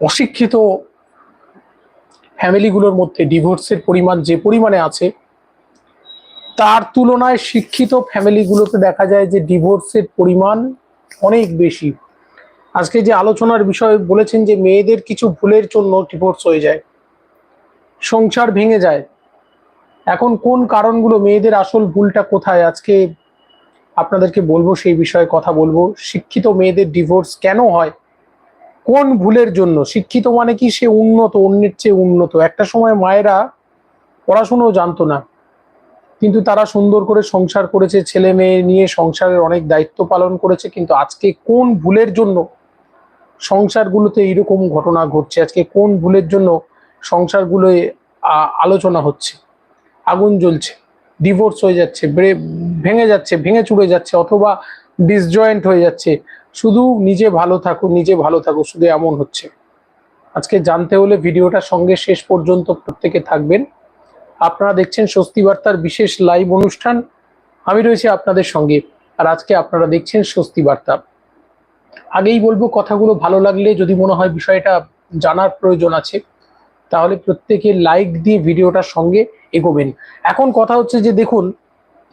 অশিক্ষিত ফ্যামিলিগুলোর মধ্যে ডিভোর্সের পরিমাণ যে পরিমাণে আছে, তার তুলনায় শিক্ষিত ফ্যামিলিগুলোতে দেখা যায় যে ডিভোর্সের পরিমাণ অনেক বেশি। আজকে যে আলোচনার বিষয় বলেছেন যে মেয়েদের কিছু ভুলের জন্য ডিভোর্স হয়ে যায়, সংসার ভেঙে যায়, এখন কোন কারণগুলো মেয়েদের আসল ভুলটা কোথায়? আজকে আপনাদেরকে বলব সেই বিষয়ে কথা বলব। শিক্ষিত মেয়েদের ডিভোর্স কেন হয়? কোন ভুলের জন্য? শিক্ষিত মানে কি সে উন্নত, অন্যের চেয়ে উন্নত? একটা সময় মায়েরা পড়াশুনোও জানতো না। কিন্তু তারা সুন্দর করে সংসার করেছে, ছেলে মেয়ে নিয়ে সংসারের অনেক দায়িত্ব পালন করেছে, কিন্তু আজকে কোন ভুলের জন্য সংসারগুলোতে এইরকম ঘটনা ঘটছে? আজকে কোন ভুলের জন্য সংসারগুলোয় আলোচনা হচ্ছে? আগুন জ্বলছে ডিভোর্স হয়ে যাচ্ছে ভেঙে যাচ্ছে, ভেঙে চুড়ে যাচ্ছে, অথবা ডিসজয়েন্ট হয়ে যাচ্ছে। শুধু নিজে ভালো থাকো নিজে ভালো থাকো শুধু এমন হচ্ছে। আজকে জানতে হলে ভিডিওটা সঙ্গে শেষ পর্যন্ত প্রত্যেকে থাকবেন। আপনারা দেখছেন স্বস্তি বার্তার বিশেষ লাইভ অনুষ্ঠান। আমি রয়েছি আপনাদের সঙ্গে, আর আজকে আপনারা দেখছেন স্বস্তি বার্তা। আগেই বলব, কথাগুলো ভালো লাগলে যদি মনে হয় বিষয়টা জানার প্রয়োজন আছে, তাহলে প্রত্যেকে লাইক দিয়ে ভিডিওটার সঙ্গে এগোবেন। এখন কথা হচ্ছে যে দেখুন,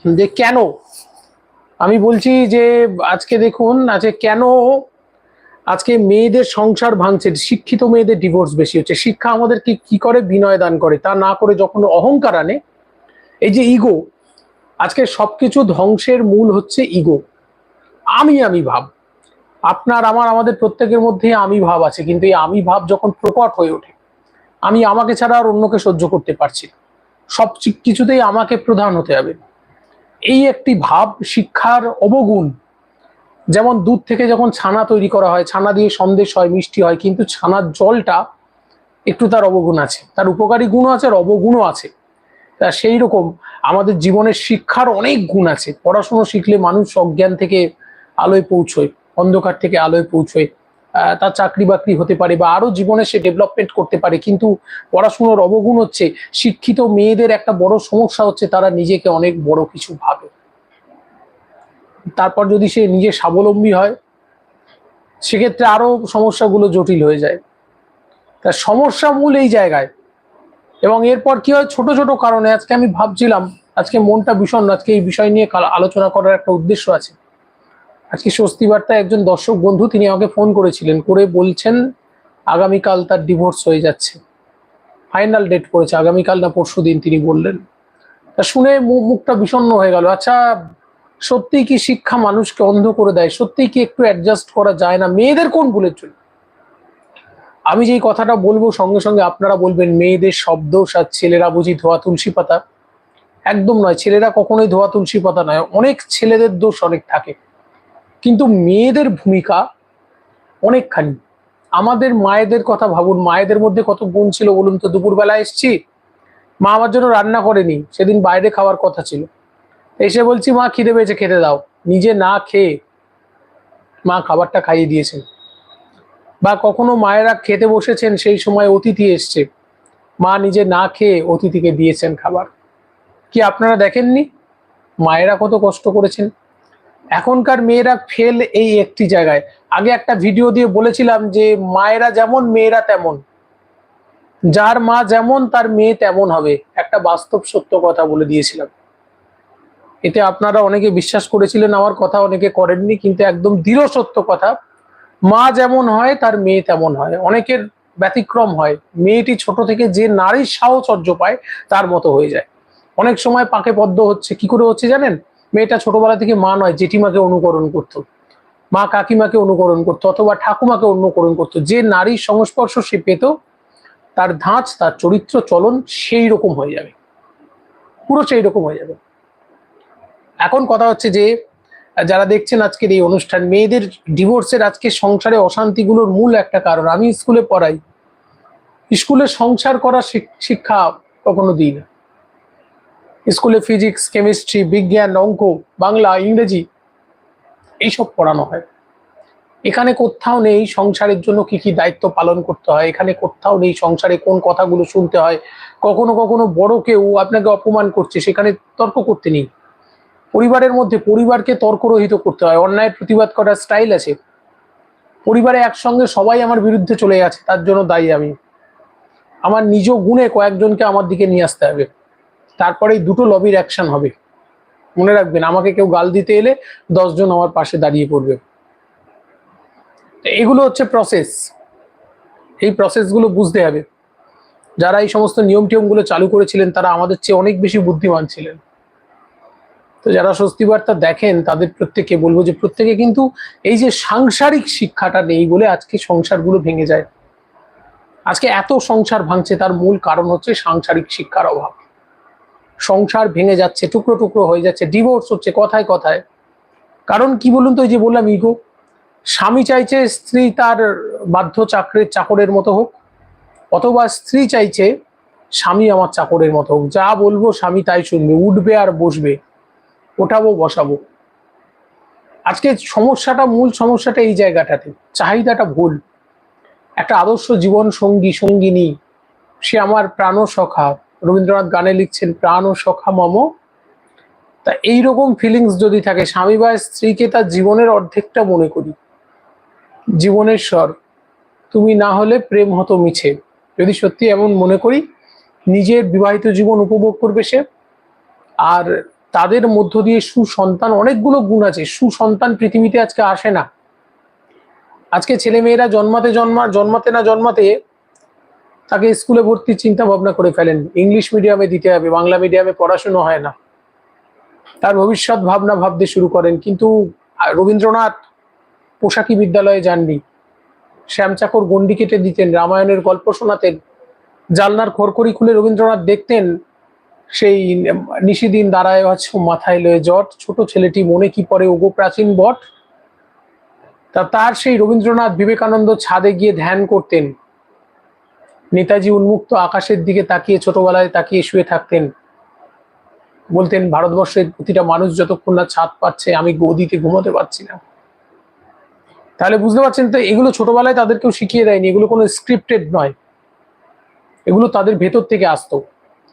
যে কেন আমি বলছি যে আজকে দেখুন আজকে কেন আজকে মেয়েদের সংসার ভাঙছে, শিক্ষিত মেয়েদের ডিভোর্স বেশি হচ্ছে, শিক্ষা আমাদেরকে কি করে বিনয় দান করে, তা না করে যখন অহংকার আনে, এই যে ইগো আজকে সবকিছু ধ্বংসের মূল হচ্ছে ইগো আমি আমি ভাব, আপনার, আমার, আমাদের প্রত্যেকের মধ্যে আমি ভাব আছে, কিন্তু এই আমি ভাব যখন প্রকট হয়ে ওঠে, আমি আমাকে ছাড়া আর অন্যকে সহ্য করতে পারছি না। সব কিছুতেই আমাকে প্রধান হতে হবে। এই একটি ভাব শিক্ষার অবগুণ। যেমন দুধ থেকে যখন ছানা তৈরি করা হয়, ছানা দিয়ে সন্দেশ হয়, মিষ্টি হয়, কিন্তু ছানার জলটা একটু তার অবগুণ আছে। তার উপকারী গুণও আছে, আর অবগুণও আছে। তা সেই রকম আমাদের জীবনের শিক্ষার অনেক গুণ আছে। পড়াশুনো শিখলে মানুষ অজ্ঞান থেকে আলোয় পৌঁছয়, অন্ধকার থেকে আলোয় পৌঁছয়। তার চাকরি বাকরি হতে পারে বা আরও জীবনে সে ডেভেলপমেন্ট করতে পারে, কিন্তু পড়াশুনোর অবগুণ হচ্ছে, শিক্ষিত মেয়েদের একটা বড় সমস্যা হচ্ছে তারা নিজেকে অনেক বড় কিছু ভাবে। তারপর যদি সে নিজে স্বাবলম্বী হয়, সেক্ষেত্রে আরও সমস্যাগুলো জটিল হয়ে যায়। তার সমস্যা মূল এই জায়গায়। এবং এরপর কি হয়? ছোট ছোট কারণে আজকে আমি ভাবছিলাম, আজকে মনটা বিষণ্ণ আজকে এই বিষয় নিয়ে আলোচনা করার একটা উদ্দেশ্য আছে। আজকে স্বস্তি বার্তায় একজন দর্শক বন্ধু তিনি আমাকে ফোন করেছিলেন, করে বলছেন, আগামীকাল তার ডিভোর্স হয়ে যাচ্ছে। ফাইনাল ডেট করেছে, আগামীকাল না পরশু দিন তিনি বললেন। তা শুনে মুখটা বিষণ্ণ হয়ে গেল। আচ্ছা সত্যিই কি শিক্ষা মানুষকে অন্ধ করে দেয়? সত্যিই কি একটু অ্যাডজাস্ট করা যায় না? মেয়েদের কোন ভুলের জন্য? আমি যেই কথাটা বলব, সঙ্গে সঙ্গে আপনারা বলবেন, মেয়েদের শব্দ আর ছেলেরা বুঝি ধোয়া তুলসী পাতা? একদম নয়, ছেলেরা কখনোই ধোয়া তুলসী পাতা নয়, অনেক ছেলেদের দোষ অনেক থাকে। কিন্তু মেয়েদের ভূমিকা অনেকখানি। আমাদের মায়েদের কথা ভাবুন, মায়েদের মধ্যে কত গুণ ছিল বলুন তো? দুপুরবেলা এসছি, মা আমার জন্য রান্না করেনি, সেদিন বাইরে খাওয়ার কথা ছিল। এসে বলছি, মা, খিদে পেয়েছে, খেতে দাও। নিজে না খেয়ে মা খাবারটা খাইয়ে দিয়েছেন। বা কখনো মায়েরা খেতে বসেছেন, সেই সময় অতিথি এসছে। মা নিজে না খেয়ে অতিথিকে দিয়েছেন খাবার। কি আপনারা দেখেননি? মায়েরা কত কষ্ট করেছেন? এখনকার মেয়েরা ফেল এই একটি জায়গায়। আগে একটা ভিডিও দিয়ে বলেছিলাম যে, মায়েরা যেমন, মেয়েরা তেমন। যার মা যেমন, তার মেয়ে তেমন হবে। একটা বাস্তব সত্য কথা বলে দিয়েছিলাম। এতে আপনারা অনেকে বিশ্বাস করেছিলেন, আমার কথা অনেকে করেননি, কিন্তু একদম দৃঢ় সত্য কথা, মা যেমন হয়, তার মেয়ে তেমন হয়। অনেকের ব্যতিক্রম হয়। মেয়েটি ছোট থেকে যে নারীর সাহচর্য পায়, তার মতো হয়ে যায়। অনেক সময় পাকে পদ্ম হচ্ছে, কি করে হচ্ছে জানেন? মেয়েটা ছোটবেলা থেকে মা নয়, জেঠিমাকে অনুকরণ করতো। মা কাকিমাকে অনুকরণ করতো অথবা ঠাকুমাকে অনুকরণ করতো। যে নারীর সংস্পর্শ সে পেত, তার ধাঁচ, তার চরিত্র, চলন সেই রকম হয়ে যাবে। পুরো সেই রকম হয়ে যাবে। এখন কথা হচ্ছে যে, যারা দেখছেন আজকের এই অনুষ্ঠান, মেয়েদের ডিভোর্সের আজকে সংসারে অশান্তিগুলোর মূল একটা কারণ। আমি স্কুলে পড়াই। স্কুলে সংসার শিক- শিক্ষা কখনো দিই না। স্কুলে ফিজিক্স, কেমিস্ট্রি, বিজ্ঞান, অঙ্ক, বাংলা, ইংরেজি এইসব পড়ানো হয়। এখানে কোথাও নেই সংসারের জন্য কি কি দায়িত্ব পালন করতে হয়, এখানে কোথাও নেই সংসারে কোন কথাগুলো শুনতে হয়। কখনো কখনো বড় কেউ আপনাকে অপমান করছে, সেখানে তর্ক করতে নেই। পরিবারের মধ্যে পরিবারকে তর্করহিত করতে হয়, অন্যায়ের প্রতিবাদ করার স্টাইল আছে। পরিবারে একসঙ্গে সবাই আমার বিরুদ্ধে চলে গেছে, তার জন্য দায়ী আমি। আমার নিজ গুণে কয়েকজনকে আমার দিকে নিয়ে আসতে হবে। তারপরেই দুটো লবির অ্যাকশন হবে। মনে রাখবেন, আমাকে কেউ গাল দিতে এলে দশজন আমার পাশে দাঁড়িয়ে পড়বে। এগুলো হচ্ছে প্রসেস এই প্রসেসগুলো বুঝতে হবে। যারা এই সমস্ত নিয়ম টিয়মগুলো চালু করেছিলেন, তারা আমাদের চেয়ে অনেক বেশি বুদ্ধিমান ছিলেন। তো যারা স্বস্তি বার্তা দেখেন, তাদের প্রত্যেকে বলব যে প্রত্যেকে কিন্তু এই যে সাংসারিক শিক্ষাটা নেই বলে আজকে সংসারগুলো ভেঙে যায়। আজকে এত সংসার ভাঙছে, তার মূল কারণ হচ্ছে সাংসারিক শিক্ষার অভাব। সংসার ভেঙে যাচ্ছে, টুকরো টুকরো হয়ে যাচ্ছে ডিভোর্স হচ্ছে, কথায় কথায়। কারণ কি বলুন তো যে বললাম ইগো স্বামী চাইছে স্ত্রী তার বাধ্য চাকরের চাকরের মতো হোক, অথবা স্ত্রী চাইছে স্বামী আমার চাকরের মতো হোক। যা বলব স্বামী তাই শুনবে, উঠবে আর বসবে, ওঠাবো, বসাবো। আজকে সমস্যাটা, মূল সমস্যাটা এই জায়গাটাতে, চাহিদাটা ভুল। একটা আদর্শ জীবন সঙ্গী সঙ্গিনী, সে আমার প্রাণ সখা রবীন্দ্রনাথ গানে লিখছেন, প্রাণ ও সখা মম। তা এইরকম ফিলিংস যদি থাকে, স্বামী বা স্ত্রীকে তার জীবনের অর্ধেকটা মনে করি। জীবনের স্বর, তুমি না হলে প্রেম হতো মিছে। যদি সত্যি এমন মনে করি, নিজের বিবাহিত জীবন উপভোগ করবে সে। আর তাদের মধ্য দিয়ে সুসন্তান, অনেকগুলো গুণ আছে। সুসন্তান পৃথিবীতে আজকে আসে না। আজকে ছেলে মেয়েরা জন্মাতে জন্মা, জন্মাতে না জন্মাতে তাকে স্কুলে ভর্তির চিন্তা ভাবনা করে ফেলেন। ইংলিশ মিডিয়ামে দিতে হবে, বাংলা মিডিয়ামে পড়াশুনো হয় না। তার ভবিষ্যৎ ভাবনা ভাবতে শুরু করেন, কিন্তু রবীন্দ্রনাথ পোশাকি বিদ্যালয়ে যাননি। শ্যামচাকর গন্ডি কেটে দিতেন, রামায়ণের গল্প শোনাতেন, জালনার খড়খড়ি খুলে রবীন্দ্রনাথ দেখতেন, সেই নিশিদিন দাঁড়ায় আছে মাথায় লয়ে জট, ছোট ছেলেটি মনে কি পড়ে ওগো প্রাচীন বট? তা, তার সেই রবীন্দ্রনাথ বিবেকানন্দ ছাদে গিয়ে ধ্যান করতেন। নেতাজি উন্মুক্ত আকাশের দিকে তাকিয়ে ছোটবেলায় তাকিয়ে শুয়ে থাকতেন। বলতেন, ভারতবর্ষের প্রতিটা মানুষ যতক্ষণ না ছাদ পাচ্ছে, আমি গদিতে ঘুমোতে পারছি না। তাহলে বুঝতে পারছেন তো, এগুলো ছোটবেলায় তাদেরকেও শিখিয়ে দেয়নি, এগুলো কোনো স্ক্রিপ্টেড নয়। এগুলো তাদের ভেতর থেকে আসতো।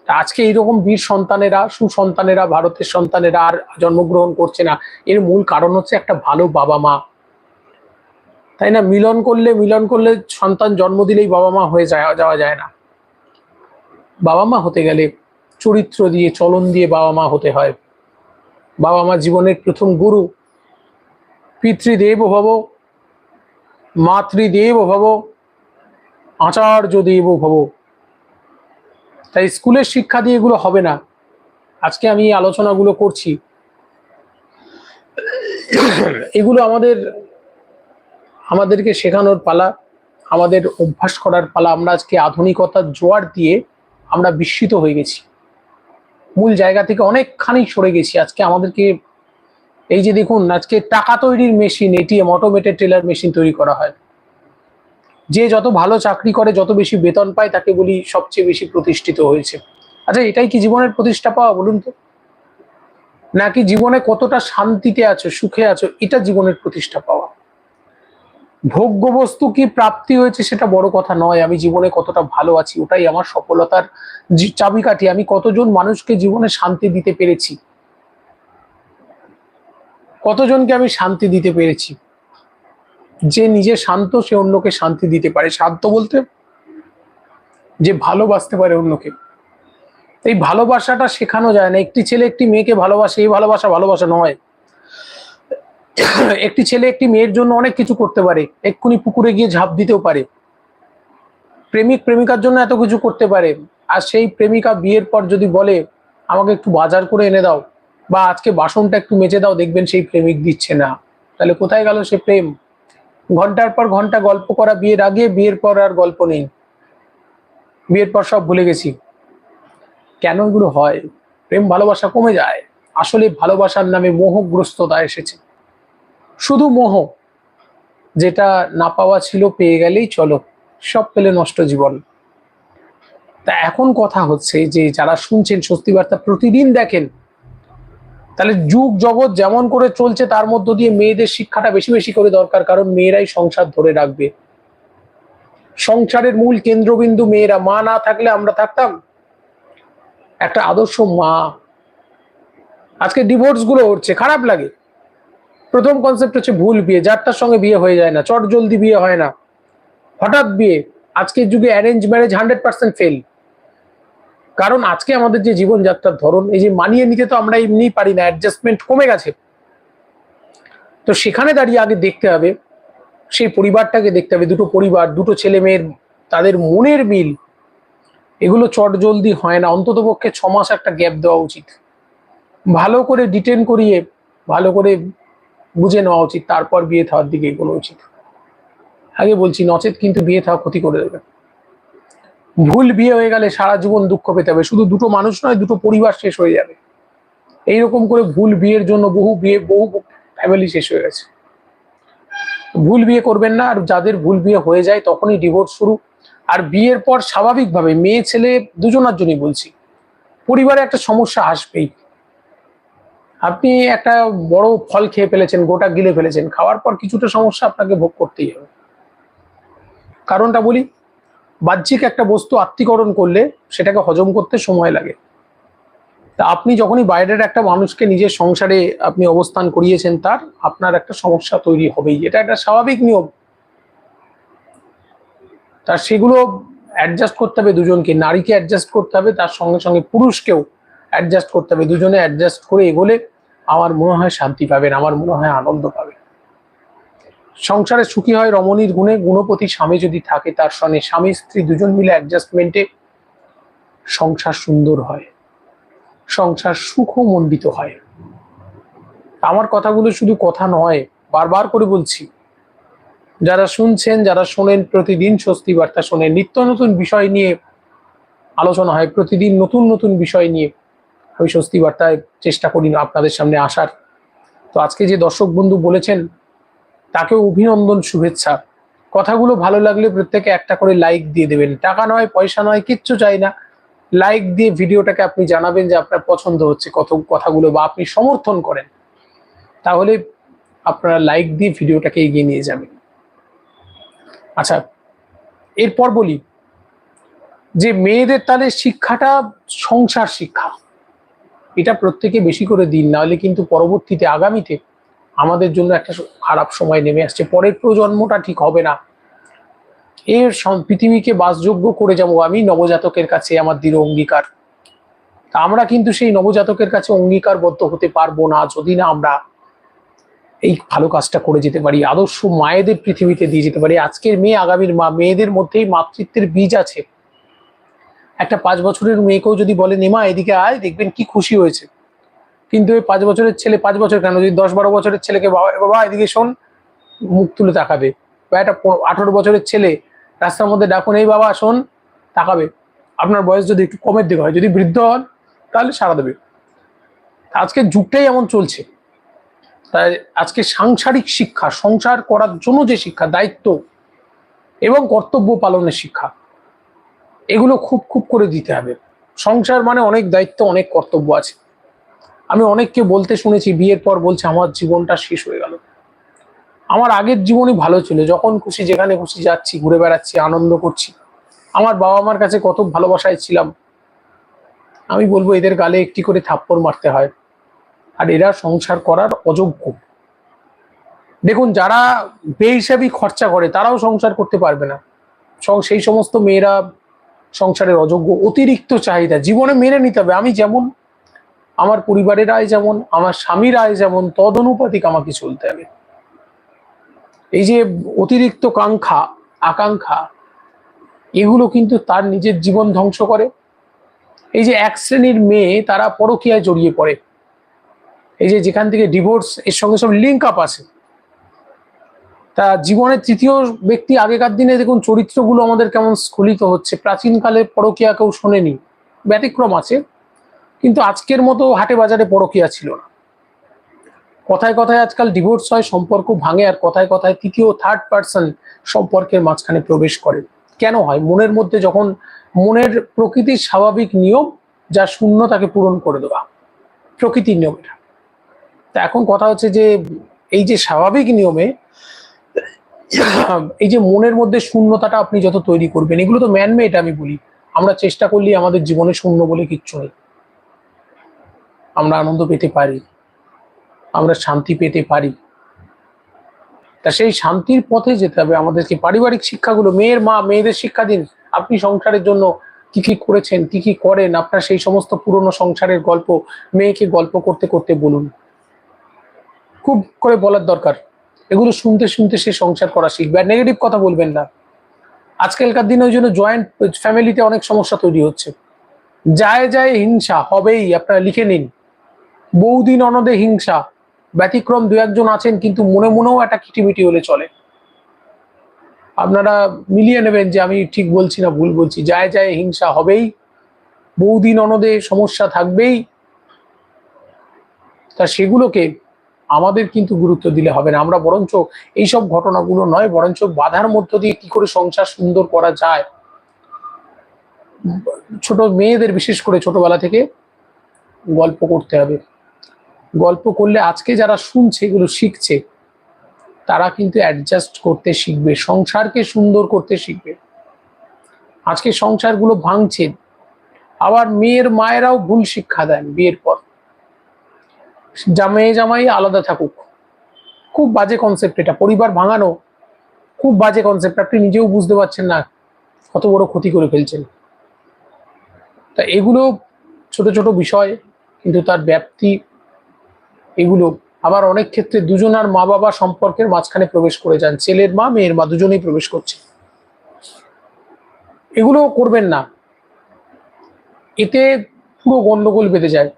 আজকে এইরকম বীর সন্তানেরা, সুসন্তানেরা, ভারতের সন্তানেরা আর জন্মগ্রহণ করছে না। এর মূল কারণ হচ্ছে একটা ভালো বাবা মা তাই না? মিলন করলে মিলন করলে সন্তান জন্ম দিলেই বাবা মা হয়ে যায়, যাওয়া যায় না। বাবা মা হতে গেলে চরিত্র দিয়ে, চলন দিয়ে বাবা মা হতে হয়। বাবা মা জীবনের প্রথম গুরু। পিতৃদেব ভব, মাতৃদেব ভব আচার্য দেব ভব। তাই স্কুলের শিক্ষা দিয়ে এগুলো হবে না। আজকে আমি আলোচনাগুলো করছি। এগুলো আমাদের আমাদেরকে শেখানোর পালা, আমাদের অভ্যাস করার পালা, আমরা আজকে আধুনিকতার জোয়ার দিয়ে আমরা বিস্মিত হয়ে গেছি। মূল জায়গা থেকে অনেকখানি সরে গেছি। আজকে আমাদেরকে এই যে দেখুন, আজকে টাকা তৈরির machine, ATM automated teller machine তৈরি করা হয়। যে যত ভালো চাকরি করে, যত বেশি বেতন পায়, তাকে বলি সবচেয়ে বেশি প্রতিষ্ঠিত হয়েছে। আচ্ছা এটাই কি জীবনের প্রতিষ্ঠা পাওয়া, বলুন তো? নাকি জীবনে কতটা শান্তিতে আছো, সুখে আছো, এটা জীবনের প্রতিষ্ঠা পাওয়া? ভোগ্য বস্তু কি প্রাপ্তি হয়েছে সেটা বড় কথা নয়। আমি জীবনে কতটা ভালো আছি ওটাই আমার সফলতার চাবিকাঠি। আমি কতজন মানুষকে জীবনে শান্তি দিতে পেরেছি? কতজনকে আমি শান্তি দিতে পেরেছি? যে নিজে শান্ত, সে অন্যকে শান্তি দিতে পারে। শান্ত বলতে যে ভালোবাসতে পারে অন্যকে। এই ভালোবাসাটা শেখানো যায় না। একটি ছেলে একটি মেয়েকে ভালোবাসে, এই ভালোবাসা ভালোবাসা নয়। একটি ছেলে একটি মেয়ের জন্য অনেক কিছু করতে পারে। এক্ষুনি পুকুরে গিয়ে ঝাঁপ দিতেও পারে। প্রেমিক, প্রেমিকার জন্য এত কিছু করতে পারে। আর সেই প্রেমিকা বিয়ের পর যদি বলে, আমাকে একটু বাজার করে এনে দাও বা আজকে বাসনটা একটু মেজে দাও, দেখবেন সেই প্রেমিক দিচ্ছে না। তাহলে কোথায় গেল সে প্রেম? ঘণ্টার পর ঘণ্টা গল্প করা, বিয়ের আগে, বিয়ের পর আর গল্প নেই। বিয়ের পর সব ভুলে গেছি। কেন এগুলো হয়? প্রেম ভালোবাসা কমে যায়। আসলে ভালোবাসার নামে মোহগ্রস্ততা এসেছে। শুধু মোহ, যেটা না পাওয়া ছিল পেয়ে গেলেই চলো, সব পেলে নষ্ট জীবন। তা এখন কথা হচ্ছে যে যারা শুনছেন স্বস্তি বার্তা প্রতিদিন দেখেন, তাহলে যুগ জগৎ যেমন করে চলছে, তার মধ্য দিয়ে মেয়েদের শিক্ষাটা বেশি বেশি করে দরকার, কারণ মেয়েরাই সংসার ধরে রাখবে। সংসারের মূল কেন্দ্রবিন্দু মেয়েরা, মা না থাকলে আমরা থাকতাম? একটা আদর্শ মা। আজকে ডিভোর্সগুলো হচ্ছে, খারাপ লাগে। প্রথম কনসেপ্ট হচ্ছে ভুল বিয়ে, যারটার সঙ্গে বিয়ে হয়ে যায় না, চট জলদি বিয়ে হয় না। হঠাৎ বিয়ে, আজকের যুগে arrange marriage hundred percent fail কারণ আজকে আমাদের যে জীবনযাত্রার ধরন, এই যে মানিয়ে নিতে তো আমরা এমনি পারি না অ্যাডজাস্টমেন্ট কমে গেছে। তো সেখানে দাঁড়িয়ে আগে দেখতে হবে, সেই পরিবারটাকে দেখতে হবে, দুটো পরিবার, দুটো ছেলে মেয়ের, তাদের মনের মিল। এগুলো চট জলদি হয় না, অন্তত পক্ষে ছ মাস একটা গ্যাপ দেওয়া উচিত। ভালো করে ডিটেন করিয়ে, ভালো করে বুঝে নেওয়া উচিত, তারপর বিয়ে থাওয়ার দিকে এগোনো উচিত। আগে বলছি, নচেত কিন্তু বিয়ে থাওয়া ক্ষতি করে দেবে। ভুল বিয়ে হয়ে গেলে সারা জীবন দুঃখ পেতে হবে। শুধু দুটো মানুষ নয়, দুটো পরিবার শেষ হয়ে যাবে। এইরকম করে ভুল বিয়ের জন্য বহু বিয়ে, বহু ফ্যামিলি শেষ হয়ে গেছে। ভুল বিয়ে করবেন না, আর যাদের ভুল বিয়ে হয়ে যায় তখনই ডিভোর্স শুরু। আর বিয়ের পর স্বাভাবিকভাবে মেয়ে, ছেলে দুজনার জন্যই বলছি। পরিবারে একটা সমস্যা আসবেই। আপনি একটা বড় ফল খেয়ে ফেলেছেন, গোটা গিলে ফেলেছেন, খাওয়ার পর কিছুটা সমস্যা আপনাকে ভোগ করতেই হবে। কারণটা বলি, বাহ্যিক একটা বস্তু আত্মীকরণ করলে সেটাকে হজম করতে সময় লাগে। তা আপনি যখনই বাইরের একটা মানুষকে নিজের সংসারে আপনি অবস্থান করিয়েছেন, তার আপনার একটা সমস্যা তৈরি হবেই। এটা একটা স্বাভাবিক নিয়ম। তা সেগুলো অ্যাডজাস্ট করতে হবে দুজনকে। নারীকে অ্যাডজাস্ট করতে হবে, তার সঙ্গে সঙ্গে পুরুষকেও অ্যাডজাস্ট করতে হবে। দুজনে অ্যাডজাস্ট করে এগোলে আমার মনে হয় শান্তি পাবেন, আমার মনে হয় আনন্দ পাবেন। সংসারে সুখী হয় রমণীর গুণে, গুণপতি স্বামী যদি থাকে তার সঙ্গে স্বামী, স্ত্রী দুজন মিলে অ্যাডজাস্টমেন্টে সংসার সুন্দর হয়, সংসার সুখমণ্ডিত হয়। আমার কথাগুলো শুধু কথা নয়, বারবার করে বলছি, যারা শুনছেন, যারা শোনেন, প্রতিদিন স্বস্তি বার্তা শোনেন, নিত্য নতুন বিষয় নিয়ে আলোচনা হয়, প্রতিদিন নতুন নতুন বিষয় নিয়ে আমি স্বস্তি বার্তায় চেষ্টা করি না আপনাদের সামনে আসার। তো আজকে যে দর্শক বন্ধু বলেছেন তাকে অভিনন্দন, শুভেচ্ছা। কথাগুলো ভালো লাগলে প্রত্যেকে একটা করে লাইক দিয়ে দেবেন। টাকা নয়, পয়সা নয়, কিচ্ছু চাই না। লাইক দিয়ে ভিডিওটাকে আপনি জানাবেন যে আপনার পছন্দ হচ্ছে কত কথাগুলো বা আপনি সমর্থন করেন। তাহলে আপনারা লাইক দিয়ে ভিডিওটাকে এগিয়ে নিয়ে যাবেন। আচ্ছা এরপর বলি যে মেয়েদের তাহলে শিক্ষাটা সংসার শিক্ষা। এটা প্রত্যেকে বেশি করে দিন, নাহলে কিন্তু পরবর্তীতে, আগামীতে আমাদের জন্য একটা খারাপ সময় নেমে আসছে। পরের প্রজন্মটা ঠিক হবে না। এর পৃথিবীকে বাসযোগ্য করে যাব আমি নবজাতকের কাছে আমার দৃঢ় অঙ্গীকার। তা আমরা কিন্তু সেই নবজাতকের কাছে অঙ্গীকারবদ্ধ হতে পারব না, যদি না আমরা এই ভালো কাজটা করে যেতে পারি, আদর্শ মায়েদের পৃথিবীতে দিয়ে যেতে পারি। আজকের মেয়ে, আগামীর মা, মেয়েদের মধ্যেই মাতৃত্বের বীজ আছে। একটা পাঁচ বছরের মেয়েকেও যদি বলে, নিমা, এদিকে আয়, দেখবেন কি খুশি হয়েছে। কিন্তু ওই পাঁচ বছরের ছেলে, পাঁচ বছর কেন? যদি দশ বারো বছরের ছেলেকে বাবা বাবা, এদিকে শোন, মুখ তুলে তাকাবে। বা একটা আঠারো বছরের ছেলে, রাস্তার মধ্যে ডাকুন এই বাবা, শোন, তাকাবে। আপনার বয়স যদি একটু কমের দিকে হয়, যদি বৃদ্ধ হন, তাহলে সারা দেবে। আজকের যুগটাই এমন চলছে। তাই আজকে সাংসারিক শিক্ষা, সংসার করার জন্য যে শিক্ষা, দায়িত্ব এবং কর্তব্য পালনের শিক্ষা এগুলো খুব খুব করে দিতে হবে। সংসার মানে অনেক দায়িত্ব, অনেক কর্তব্য আছে। আমি অনেককে বলতে শুনেছি, বিয়ের পর বলছে, আমার জীবনটা শেষ হয়ে গেল। আমার আগের জীবনই ভালো ছিল। যখন খুশি, যেখানে খুশি যাচ্ছি, ঘুরে বেড়াচ্ছি, আনন্দ করছি। আমার বাবা মার কাছে কত ভালোবাসায় ছিলাম। আমি বলব, এদের গালে একটি করে থাপ্পড় মারতে হয়। আর এরা সংসার করার অযোগ্য। দেখুন, যারা বেহিসাবি খরচা করে, তারাও সংসার করতে পারবে না। সেই সমস্ত মেয়েরা সংসারের অযোগ্য অতিরিক্ত চাহিদা। জীবনে মেনে নিতে হবে। আমি যেমন, আমার পরিবারের আয় যেমন, আমার স্বামীর আয় যেমন, তদনুপাতিক আমাকে চলতে হবে। এই যে অতিরিক্ত কাঙ্ক্ষা, আকাঙ্ক্ষা, এগুলো কিন্তু তার নিজের জীবন ধ্বংস করে। এই যে এক শ্রেণির মেয়ে, তারা পরকীয়ায় জড়িয়ে পড়ে। এই যে যেখান থেকে ডিভোর্স এর সঙ্গে সব লিঙ্ক আপ আছে। তা জীবনের তৃতীয় ব্যক্তি আগেকার দিনে দেখুন চরিত্রগুলো আমাদের কেমন স্খলিত হচ্ছে। প্রাচীনকালে পরকীয়া কেউ শোনেনি, ব্যতিক্রম আছে, কিন্তু আজকের মতো হাটে বাজারে পরকীয়া ছিল না। কথায় কথায় আজকাল ডিভোর্স হয়, সম্পর্ক ভাঙে, আর কথায় কথায় তৃতীয় থার্ড পার্সন সম্পর্কের মাঝখানে প্রবেশ করে। কেন হয়? মনের মধ্যে যখন মনের প্রকৃতির স্বাভাবিক নিয়ম, যা শূন্য তাকে পূরণ করে দেওয়া, প্রকৃতির নিয়ম এটা। তা এখন কথা হচ্ছে যে, এই যে স্বাভাবিক নিয়মে এই যে মনের মধ্যে শূন্যতাটা আপনি যত তৈরি করবেন, এগুলো তো ম্যানমেড আমি বলি। আমরা চেষ্টা করলেই আমাদের জীবনে শূন্য বলে কিচ্ছু নেই। আমরা আনন্দ পেতে পারি, আমরা শান্তি পেতে পারি। তা সেই শান্তির পথে যেতে হবে। আমাদেরকে পারিবারিক শিক্ষাগুলো, মেয়ের মা, মেয়েদের শিক্ষা দিন আপনি সংসারের জন্য কি কি করেছেন, কি কি করেন, আপনার সেই সমস্ত পুরনো সংসারের গল্প, মেয়েকে গল্প করতে করতে বলুন। খুব করে বলার দরকার। এগুলো শুনতে শুনতে সে সংসার করা শিখবে। আর নেগেটিভ কথা বলবেন না। আজকালকার দিনে ওই জন্য জয়েন্ট ফ্যামিলিতে অনেক সমস্যা তৈরি হচ্ছে। যায় যায় হিংসা হবেই, আপনারা লিখে নিন। বহুদিন অনদে হিংসা। ব্যতিক্রম দু একজন আছেন কিন্তু মনে মনেও একটা কিটিমিটি হলে চলে। আপনারা মিলিয়ে নেবেন যে আমি ঠিক বলছি না ভুল বলছি। যায় যায় হিংসা হবেই। বহুদিন অনদে সমস্যা থাকবেই। তা সেগুলোকে আমাদের কিন্তু গুরুত্ব দিলে হবে না। আমরা বরঞ্চ এইসব ঘটনাগুলো নয়, বরঞ্চ বাধার মধ্য দিয়ে কি করে সংসার সুন্দর করা যায়। ছোট মেয়েদের বিশেষ করে ছোটবেলা থেকে গল্প করতে হবে। গল্প করলে আজকে যারা শুনছে, এগুলো শিখছে, তারা কিন্তু অ্যাডজাস্ট করতে শিখবে, সংসারকে সুন্দর করতে শিখবে। আজকে সংসারগুলো ভাঙছে, আবার মেয়ের মায়েরাও ভুল শিক্ষা দেন বিয়ের পর। জামাই জামাই আলাদা থাকুক। খুব বাজে কনসেপ্ট এটা। পরিবার ভাঙানো, খুব বাজে কনসেপ্ট আপনি নিজেও বুঝতে পারছেন না কত বড় ক্ষতি করে ফেলছেন। তা এগুলো ছোট ছোট বিষয়, কিন্তু তার ব্যাপ্তি এগুলো। আবার অনেক ক্ষেত্রে দুজনার মা বাবা সম্পর্কের মাঝখানে প্রবেশ করে যান। ছেলের মা, মেয়ের মা দুজনেই প্রবেশ করছে। এগুলো করবেন না। এতে পুরো গন্ডগোল বেঁধে যায়।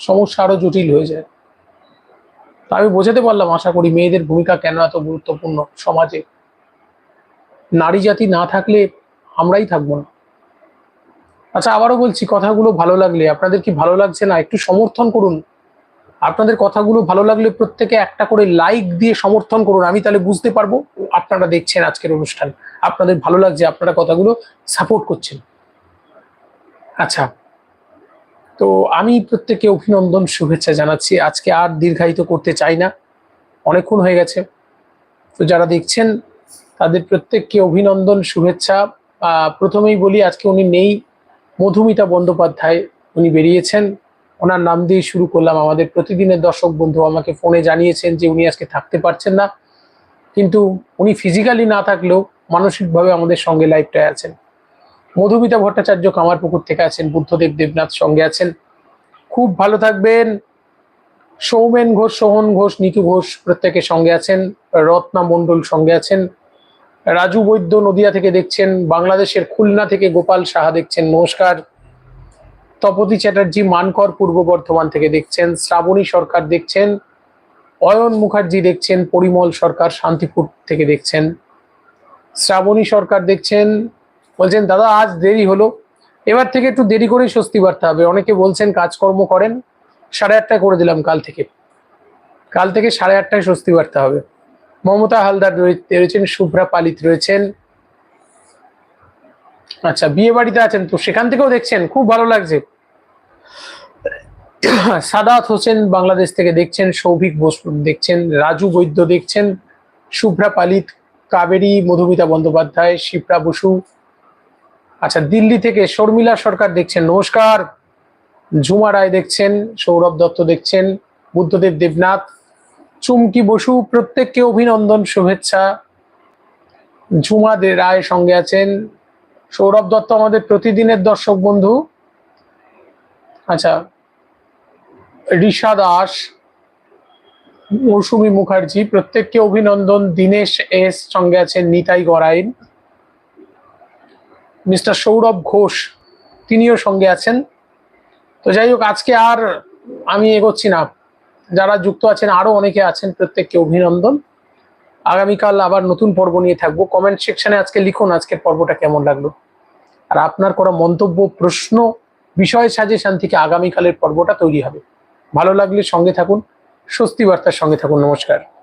সমস্যা আরও জটিল হয়ে যায়। তা আমি বোঝাতে পারলাম, আশা করি মেয়েদের ভূমিকা কেন এত গুরুত্বপূর্ণ সমাজে। নারী জাতি না থাকলে আমরাই থাকব না। আচ্ছা আবারও বলছি, কথাগুলো ভালো লাগলে, আপনাদের কি ভালো লাগছে না? একটু সমর্থন করুন। আপনাদের কথাগুলো ভালো লাগলে প্রত্যেকে একটা করে লাইক দিয়ে সমর্থন করুন। আমি তাহলে বুঝতে পারব আপনারা দেখছেন আজকের অনুষ্ঠান। আপনাদের ভালো লাগছে, আপনারা কথাগুলো সাপোর্ট করছেন। আচ্ছা। তো আমি প্রত্যেককে অভিনন্দন, শুভেচ্ছা জানাচ্ছি। আজকে আর দীর্ঘায়িত করতে চাই না। অনেকক্ষণ হয়ে গেছে। তো যারা দেখছেন, তাদের প্রত্যেককে অভিনন্দন, শুভেচ্ছা। প্রথমেই বলি, আজকে উনি নেই। মধুমিতা বন্দ্যোপাধ্যায় উনি বেরিয়েছেন। ওনার নাম দিয়ে শুরু করলাম আমাদের প্রতিদিনের দর্শক বন্ধু। আমাকে ফোনে জানিয়েছেন যে উনি আজকে থাকতে পারছেন না। কিন্তু উনি ফিজিক্যালি না থাকলেও মানসিকভাবে আমাদের সঙ্গে লাইভটায় আছেন। মধুমিতা ভট্টাচার্য কামারপুকুর থেকে আছেন, বুদ্ধদেব দেবনাথ সঙ্গে আছেন। খুব ভালো থাকবেন। সৌমেন ঘোষ, সোহন ঘোষ নিতু ঘোষ প্রত্যেকের সঙ্গে আছেন, রত্না মণ্ডল সঙ্গে আছেন, রাজু বৈদ্য নদিয়া থেকে দেখছেন, বাংলাদেশের খুলনা থেকে গোপাল সাহা দেখছেন, নমস্কার। তপতি চ্যাটার্জি মানকর পূর্ব বর্ধমান থেকে দেখছেন, শ্রাবণী সরকার দেখছেন, অয়ন মুখার্জি দেখছেন, পরিমল সরকার শান্তিপুর থেকে দেখছেন, শ্রাবণী সরকার দেখছেন বলছেন, দাদা, আজ দেরি হলো। এবার থেকে একটু দেরি করেই স্বস্তি বাড়তে হবে। অনেকে বলছেন, কাজকর্ম করেন, সাড়ে আটটায় করে দিলাম কাল থেকে। কাল থেকে সাড়ে আটটায় স্বস্তি বাড়তে হবে। মমতা হালদার রয়েছেন, শুভ্রা পালিত রয়েছেন। আচ্ছা বিয়ে বাড়িতে আছেন তো, সেখান থেকেও দেখছেন, খুব ভালো লাগছে। সাদাত হোসেন বাংলাদেশ থেকে দেখছেন, সৌভিক বোস দেখছেন, রাজু বৈদ্য দেখছেন, শুভ্রা পালিত, কাবেরী মধুমিতা বন্দ্যোপাধ্যায়, শিপ্রা বসু আচ্ছা দিল্লি থেকে শর্মিলা সরকার দেখছেন, নমস্কার। ঝুমা রায় দেখছেন, সৌরভ দত্ত দেখছেন, বুদ্ধদেব দেবনাথ, চুমকি বসু, প্রত্যেককে অভিনন্দন, শুভেচ্ছা। ঝুমা রায় সঙ্গে আছেন সৌরভ দত্ত, আমাদের প্রতিদিনের দর্শক বন্ধু। আচ্ছা ঋষা দাস, মৌসুমী মুখার্জি, প্রত্যেককে অভিনন্দন, দীনেশ এস সঙ্গে আছেন, নিতাই গড়াইন। মিস্টার সৌরভ ঘোষ, তিনিও সঙ্গে আছেন। তো যাই হোক, আজকে আর আমি এগোচ্ছি না। যারা যুক্ত আছেন, আরও অনেকে আছেন, প্রত্যেককে অভিনন্দন। আগামীকাল আবার নতুন পর্ব নিয়ে থাকব। কমেন্ট সেকশনে আজকে লিখুন আজকের পর্বটা কেমন লাগল। আর আপনার করা মন্তব্য, প্রশ্ন, বিষয় সাজেশন থেকে আগামীকালের পর্বটা তৈরি হবে। ভালো লাগলে সঙ্গে থাকুন। স্বস্তি বার্তার সঙ্গে থাকুন। নমস্কার।